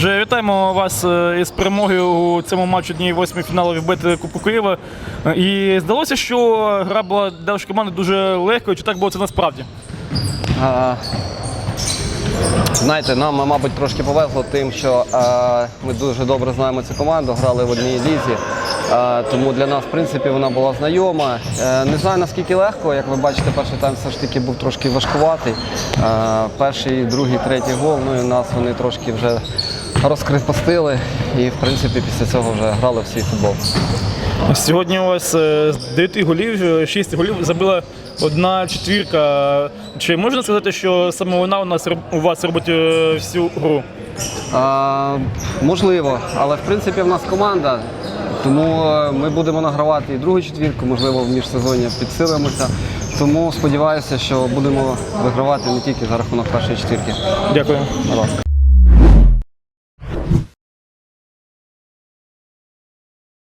Отже, вітаємо вас е, із перемогою у цьому матчі дні восьми фіналу Вібет Кубку Києва. І здалося, що гра була для вашої команди дуже легкою. Чи так було це насправді? А, Знаєте, нам, мабуть, трошки повезло тим, що е, ми дуже добре знаємо цю команду, грали в одній лізі. Е, тому для нас, в принципі, вона була знайома. Е, не знаю наскільки легко, як ви бачите, перший тайм все ж таки був трошки важкуватий. Е, перший, другий, третій гол. Ну і у нас вони трошки вже розкрепостили. І, в принципі, після цього вже грали в свій футбол. Сьогодні у вас е, з 9 голів, 6 голів забила одна четвірка. Чи можна сказати, що саме вона у нас у вас робить е, всю гру? А, можливо, але в принципі в нас команда, тому е, ми будемо награвати і другу четвірку, можливо, в міжсезоння підсилимося. Тому сподіваюся, що будемо вигравати не тільки за рахунок першої четвірки. Дякую. Будь ласка.